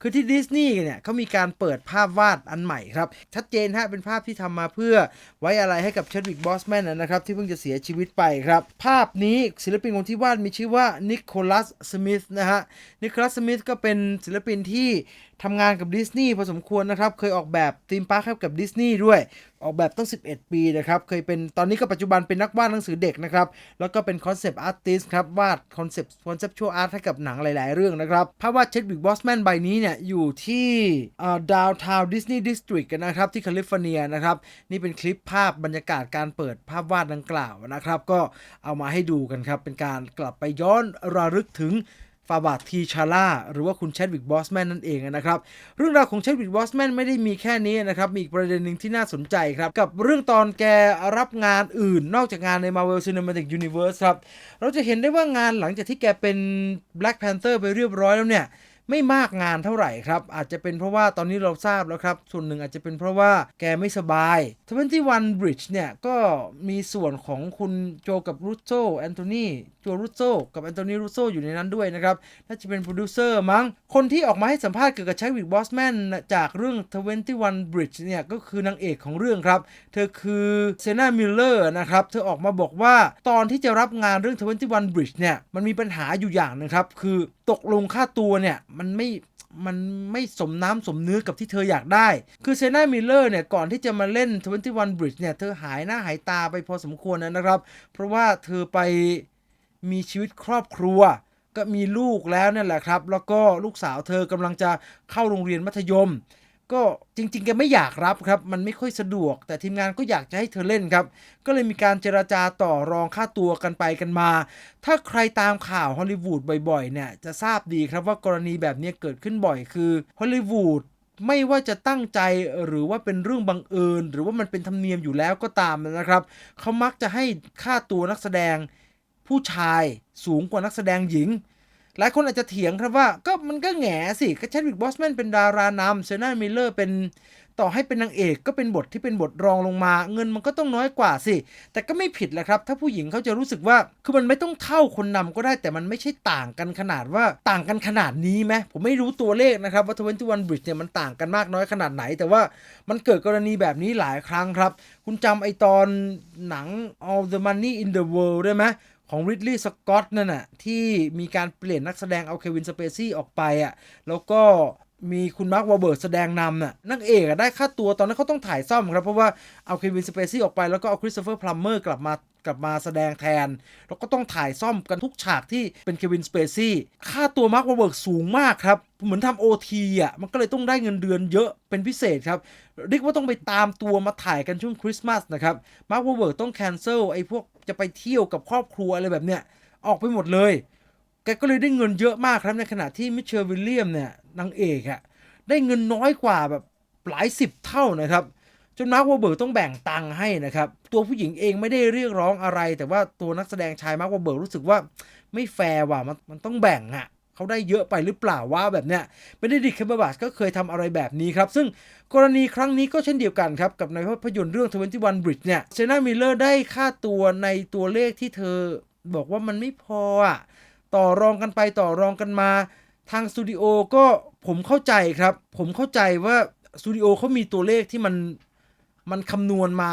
คือที่ดิสนีย์เนี่ยเขามีการเปิดภาพวาดอันใหม่ครับ ชัดเจนฮะเป็นภาพที่ทำมาเพื่อไว้อะไรให้กับเชดวิกบอสแมนนะครับ ที่เพิ่งจะเสียชีวิตไปครับ ภาพนี้ศิลปินคนที่วาดมีชื่อว่านิโคลัสสมิธนะฮะนิโคลัสสมิธก็เป็นศิลปินที่ทำงานกับดิสนีย์พอสมควรนะครับ เคยออกแบบธีมพาร์คให้กับดิสนีย์ด้วยออกแบบตั้ง 11 ปีนะครับ เคยเป็นตอนนี้ก็ปัจจุบันเป็นนักวาดหนังสือเด็กนะครับ แล้วก็เป็นคอนเซปต์อาร์ติสครับ วาดคอนเซปต์คอนเซปชวลอาร์ตให้กับหนังหลาย ๆ เรื่องนะครับภาพวาดเชดวิกบอสแมนใบนี้เนี่ย อยู่ที่ดาวทาวน์ดิสนีย์ดิสตริกนะครับ ที่แคลิฟอร์เนียนะครับ นี่เป็นคลิปภาพบรรยากาศการเปิดภาพวาดดังกล่าวนะครับ ก็เอามาให้ดูกันครับ เป็นการกลับไปย้อนระลึกถึง ฟาบาทีชาร่าหรือว่าคุณแชดวิกบอสแมนนั่นเองนะครับ เรื่องราวของแชดวิกบอสแมนไม่ได้มีแค่นี้นะครับ มีอีกประเด็นหนึ่งที่น่าสนใจครับ กับเรื่องตอนแกรับงานอื่น นอกจากงานใน Marvel Cinematic Universe ครับ เราจะเห็นได้ว่างานหลังจากที่แกเป็น Black Panther ไปเรียบร้อยแล้วเนี่ยไม่มากงานเท่าไหร่ครับ อาจจะเป็นเพราะว่าตอนนี้เราทราบแล้วครับ ส่วนหนึ่งอาจจะเป็นเพราะว่าแกไม่สบาย21 Bridge เนี่ย ก็มีส่วนของคุณโจกับรูโซแอนโทนี โจรูโซกับแอนโทนีรูโซอยู่ในนั้นด้วยนะครับ น่าจะเป็นโปรดิวเซอร์มั้ง คนที่ออกมาให้สัมภาษณ์เกี่ยวกับแชดวิกบอสแมนจากเรื่อง 21 Bridge เนี่ย ก็คือนางเอกของเรื่องครับ เธอคือเซนามิลเลอร์นะครับ เธอออกมาบอกว่าตอนที่จะรับงานเรื่อง 21 Bridge เนี่ย มันมีปัญหาอยู่อย่างหนึงครับ คือตกลงค่าตัวเนี่ย มันไม่มันไม่สมน้ำสมเนื้อกับที่เธออยากได้ คือเซนามิลเลอร์เนี่ย ก่อนที่จะมาเล่น 21 Bridge เนี่ย เธอหายหน้าหายตาไปพอสมควรนะครับ เพราะว่าเธอไป มีชีวิตครอบครัว ก็มีลูกแล้วเนี่ยแหละครับ แล้วก็ลูกสาวเธอกำลังจะเข้าโรงเรียนมัธยม ก็จริงๆแกไม่อยากรับครับ มันไม่ค่อยสะดวก แต่ทีมงานก็อยากจะให้เธอเล่นครับ ก็เลยมีการเจราจาต่อรองค่าตัวกันไปกันมา ถ้าใครตามข่าวฮอลลีวูดบ่อยๆเนี่ยจะทราบดีครับว่ากรณีแบบนี้เกิดขึ้นบ่อยคือฮอลลีวูดไม่ว่าจะตั้งใจหรือว่าเป็นเรื่องบังเอิญ หรือว่ามันเป็นธรรมเนียมอยู่แล้วก็ตามนะครับ เขามักจะให้ค่าตัวนักแสดง ผู้ชายสูงกว่านักแสดงหญิง หลายคนอาจจะเถียงครับว่าก็มันก็แหงสิก็แชดวิกบอสแมนเป็นดารานำเซนามิลเลอร์เป็นต่อให้เป็นนางเอกก็เป็นบทที่เป็นบทรองลงมา เงินมันก็ต้องน้อยกว่าสิ แต่ก็ไม่ผิดแหละครับ ถ้าผู้หญิงเขาจะรู้สึกว่า คือมันไม่ต้องเท่าคนนำก็ได้ แต่มันไม่ใช่ต่างกันขนาดว่าต่างกันขนาดนี้ไหมผมไม่รู้ตัวเลขนะครับว่า21 Bridge เนี่ยมันต่างกันมากน้อยขนาดไหน แต่ว่ามันเกิดกรณีแบบนี้หลายครั้งครับ คุณจำไอตอนหนัง All the Money in the World ได้ไหม ของริดลีย์สกอตนั่นน่ะที่มีการเปลี่ยนนักแสดงเอาเควินสเปซี่ออกไปอะแล้วก็มีคุณมาร์ควอลเบิร์ตแสดงนำน่ะนักเอกได้ค่าตัวตอนนั้นเขาต้องถ่ายซ่อมครับ เพราะว่าเอาเควินสเปซี่ออกไปแล้วก็เอาคริสโตเฟอร์พลัมเมอร์กลับมา กลับมาแสดงแทน แล้วก็ต้องถ่ายซ่อมกันทุกฉากที่เป็นเควินสเปซี่ค่าตัวมาร์ควอลเบิร์ตสูงมากครับ เหมือนทำโอทีอะ มันก็เลยต้องได้เงินเดือนเยอะเป็นพิเศษครับ เรียกว่าต้องไปตามตัวมาถ่ายกันช่วงคริสต์มาสนะครับมาร์ควอลเบิร์ตต้องแคนเซิลไอ้พวกจะไปเที่ยวกับครอบครัวอะไรแบบเนี้ยออกไปหมดเลยแกก็เลยได้เงินเยอะมากครับในขณะที่มิเชลวิลเลียมเนี่ยนางเอกอะได้เงินน้อยกว่าแบบหลายสิบเท่านะครับ จนมาร์ควอลเบิร์กต้องแบ่งตังค์ให้นะครับ ตัวผู้หญิงเองไม่ได้เรียกร้องอะไร แต่ว่าตัวนักแสดงชายมาร์ควอลเบิร์กรู้สึกว่าไม่แฟร์ว่ะมันมันต้องแบ่งอะเขาได้เยอะไปหรือเปล่าว่าแบบเนี้ยเบนเดดิกคัมเบอร์บัชก็เคยทำอะไรแบบนี้ครับ ซึ่งกรณีครั้งนี้ก็เช่นเดียวกันครับ กับในภาพยนตร์เรื่อง 21 Bridge เนี่ยเซนามิลเลอร์ได้ค่าตัวในตัวเลขที่เธอบอกว่ามันไม่พออะต่อรองกันไปต่อรองกันมาทางสตูดิโอก็ผมเข้าใจครับ ผมเข้าใจว่าสตูดิโอเขามีตัวเลขที่มัน มันคำนวณมา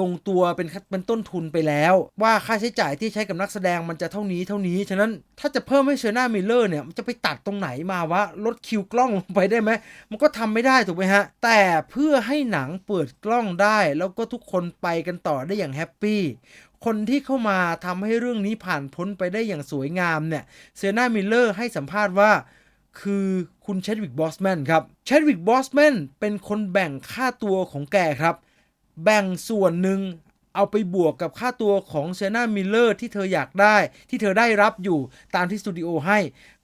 ลงตัวเป็นเป็นต้นทุนไปแล้ว ว่าค่าใช้จ่ายที่ใช้กับนักแสดงมันจะเท่านี้เท่านี้ ฉะนั้นถ้าจะเพิ่มให้เชอร์นามิลเลอร์เนี่ยมันจะไปตัดตรงไหนมาวะลดคิวกล้องลงไปได้ไหม มันก็ทำไม่ได้ถูกไหมฮะ แต่เพื่อให้หนังเปิดกล้องได้ แล้วก็ทุกคนไปกันต่อได้อย่างแฮปปี้คนที่เข้ามาทำให้เรื่องนี้ผ่านพ้นไปได้อย่างสวยงามเนี่ยเซนามิลเลอร์ให้สัมภาษณ์ว่า คือคุณเชดวิกบอสแมนครับเชดวิกบอสแมนเป็นคนแบ่งค่าตัวของแกครับ แบ่งส่วนหนึ่งเอาไปบวกกับค่าตัวของเซนามิลเลอร์ที่เธออยากได้ ที่เธอได้รับอยู่ตามที่สตูดิโอให้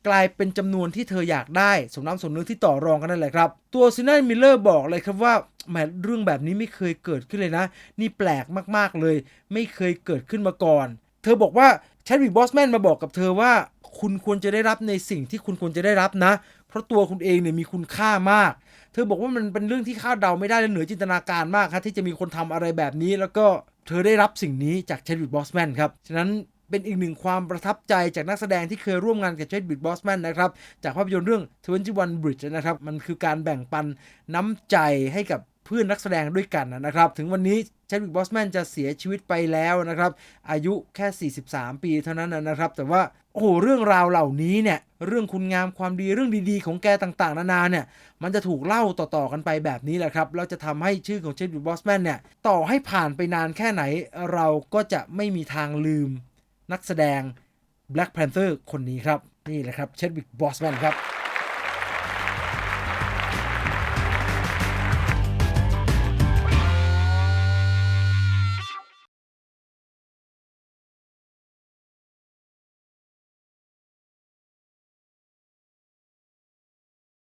กลายเป็นจำนวนที่เธออยากได้สมน้ำสมเนื้อที่ต่อรองกันนั่นแหละครับ ตัวเซนามิลเลอร์บอกเลยครับว่าแหมเรื่องแบบนี้ไม่เคยเกิดขึ้นเลยนะ นี่แปลกมากๆเลย ไม่เคยเกิดขึ้นมาก่อน เธอบอกว่าแชดวิกบอสแมนมาบอกกับเธอว่า คุณควรจะได้รับในสิ่งที่คุณควรจะได้รับนะ เพราะตัวคุณเองเนี่ยมีคุณค่ามาก เธอบอกว่ามันเป็นเรื่องที่คาดเดาไม่ได้และเหนือจินตนาการมากครับที่จะมีคนทำอะไรแบบนี้ แล้วก็เธอได้รับสิ่งนี้จากเชดวิกบอสแมนครับฉะนั้นเป็นอีกหนึ่งความประทับใจจากนักแสดงที่เคยร่วมงานกับเจดบิดบอสแมนนะครับ จากภาพยนตร์เรื่อง 21 Bridge นะครับ มันคือการแบ่งปันน้ำใจให้กับเพื่อนนักแสดงด้วยกันนะครับ ถึงวันนี้เชดวิกบอสแมนจะเสียชีวิตไปแล้วนะครับ อายุแค่ 43 ปีเท่านั้นนะครับ แต่ว่า โอ้โหเรื่องราวเหล่านี้เนี่ยเรื่องคุณงามความดีเรื่องดีๆ ของแกต่างๆ นานาเนี่ยมันจะถูกเล่าต่อๆกันไปแบบนี้แหละครับแล้วจะทำให้ชื่อของเชดวิกบอสแมนเนี่ยต่อให้ผ่านไปนานแค่ไหน เราก็จะไม่มีทางลืมนักแสดง Black Panther คนนี้ครับ นี่แหละครับเชดวิกบอสแมนครับ